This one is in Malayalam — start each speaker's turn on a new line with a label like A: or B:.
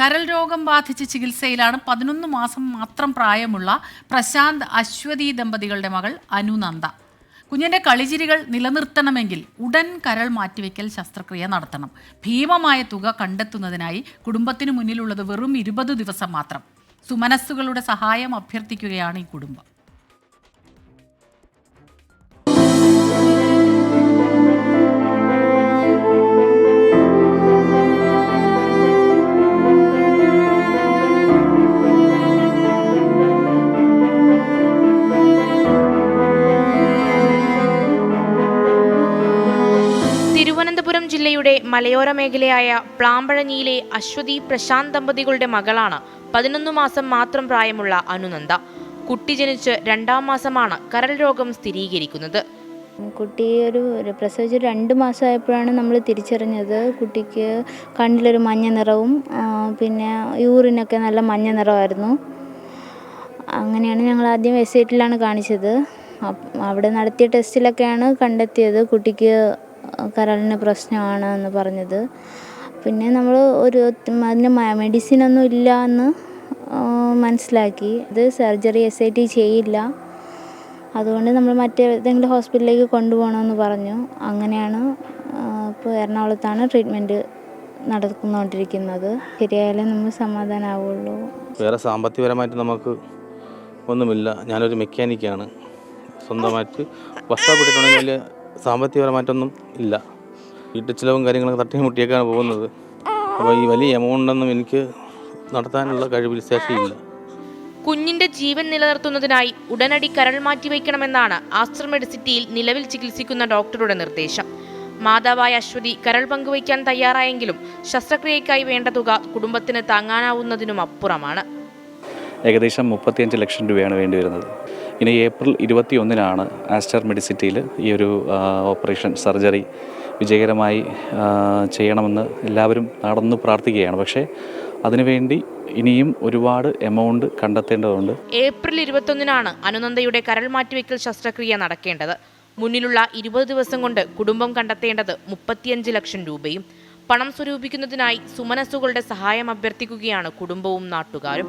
A: കരൾ രോഗം ബാധിച്ച് ചികിത്സയിലാണ് പതിനൊന്ന് മാസം മാത്രം പ്രായമുള്ള പ്രശാന്ത് അശ്വതി ദമ്പതികളുടെ മകൾ അനുനന്ദ. കുഞ്ഞിന്റെ കളിചിരികൾ നിലനിർത്തണമെങ്കിൽ ഉടൻ കരൾ മാറ്റിവെക്കൽ ശസ്ത്രക്രിയ നടത്തണം. ഭീമമായ തുക കണ്ടെത്തുന്നതിനായി കുടുംബത്തിനു മുന്നിലുള്ളത് വെറും ഇരുപത് ദിവസം മാത്രം. സുമനസ്സുകളുടെ സഹായം അഭ്യർത്ഥിക്കുകയാണ് ഈ കുടുംബം.
B: തിരുവനന്തപുരം ജില്ലയുടെ മലയോര മേഖലയായ പ്ലാമ്പഴഞ്ഞിയിലെ അശ്വതി പ്രശാന്ത് ദമ്പതികളുടെ മകളാണ് പതിനൊന്ന് മാസം മാത്രം പ്രായമുള്ള അനുനന്ദ. കുട്ടി ജനിച്ച് രണ്ടാം മാസമാണ് കരൾ രോഗം സ്ഥിരീകരിക്കുന്നത്.
C: കുട്ടി ഒരു പ്രസവിച്ച് രണ്ട് മാസമായപ്പോഴാണ് നമ്മൾ തിരിച്ചറിഞ്ഞത്. കുട്ടിക്ക് കണ്ണിലൊരു മഞ്ഞ നിറവും പിന്നെ യൂറിനൊക്കെ നല്ല മഞ്ഞ നിറമായിരുന്നു. അങ്ങനെയാണ് ഞങ്ങൾ ആദ്യം വെസ്റ്റേറ്റിലാണ് കാണിച്ചത്. അവിടെ നടത്തിയ ടെസ്റ്റിലൊക്കെയാണ് കണ്ടെത്തിയത് കുട്ടിക്ക് കരളിന് പ്രശ്നമാണ് എന്ന് പറഞ്ഞത്. പിന്നെ നമ്മൾ ഒരു അതിന് മെഡിസിൻ ഒന്നും ഇല്ല എന്ന് മനസ്സിലാക്കി. ഇത് സർജറി എസ് ഐ ടി ചെയ്യില്ല. അതുകൊണ്ട് നമ്മൾ മറ്റേതെങ്കിലും ഹോസ്പിറ്റലിലേക്ക് കൊണ്ടുപോകണമെന്ന് പറഞ്ഞു. അങ്ങനെയാണ് ഇപ്പോൾ എറണാകുളത്താണ് ട്രീറ്റ്മെന്റ് നടന്നുകൊണ്ടിരിക്കുന്നത്. ശരിയായാലേ നമ്മൾ സമാധാനമാവുള്ളൂ
D: വേറെ സാമ്പത്തികപരമായിട്ട് നമുക്ക് ഒന്നുമില്ല. ഞാനൊരു മെക്കാനിക്കാണ് സ്വന്തമായിട്ട് വലിയ സാമ്പത്തികപരമായിട്ടൊന്നും ഇല്ല. വീട്ടു ചിലവും കാര്യങ്ങളൊക്കെ തട്ടി മുട്ടിയേക്കാണ് പോകുന്നത്. അപ്പോൾ ഈ വലിയ എമൗണ്ടൊന്നും എനിക്ക് നടത്താനുള്ള കഴിവിൽ ശേഷിയില്ല.
B: കുഞ്ഞിന്റെ ജീവൻ നിലനിർത്തുന്നതിനായി ഉടനടി കരൾ മാറ്റിവെക്കണമെന്നാണ് ആസ്റ്റർ മെഡിസിറ്റിയിൽ നിലവിൽ ചികിത്സിക്കുന്ന ഡോക്ടറുടെ നിർദ്ദേശം. മാതാവായ അശ്വതി കരൾ പങ്കുവയ്ക്കാൻ തയ്യാറായെങ്കിലും ശസ്ത്രക്രിയയ്ക്കായി വേണ്ട തുക കുടുംബത്തിന് താങ്ങാനാവുന്നതിനും അപ്പുറമാണ്.
E: ഏകദേശം മുപ്പത്തിയഞ്ച് ലക്ഷം രൂപയാണ് വേണ്ടി വരുന്നത് ഇനി ഏപ്രിൽ ഇരുപത്തി ഒന്നിനാണ് ആസ്റ്റർ മെഡിസിറ്റിയിൽ ഈ ഒരു ഓപ്പറേഷൻ സർജറി വിജയകരമായി ചെയ്യണമെന്ന് എല്ലാവരും നടന്നു പ്രാർത്ഥിക്കുകയാണ്. പക്ഷേ അതിനുവേണ്ടി ഇനിയും ഒരുപാട് എമൗണ്ട് കണ്ടെത്തേണ്ടതുണ്ട്.
B: ഏപ്രിൽ ഇരുപത്തൊന്നിനാണ് അനുനന്ദയുടെ കരൾ മാറ്റിവെക്കൽ ശസ്ത്രക്രിയ നടക്കേണ്ടത്. മുന്നിലുള്ള ഇരുപത് ദിവസം കൊണ്ട് കുടുംബം കണ്ടെത്തേണ്ടത് മുപ്പത്തിയഞ്ച് ലക്ഷം രൂപയും പണം സ്വരൂപിക്കുന്നതിനായി സുമനസ്സുകളുടെ സഹായം അഭ്യർത്ഥിക്കുകയാണ് കുടുംബവും നാട്ടുകാരും.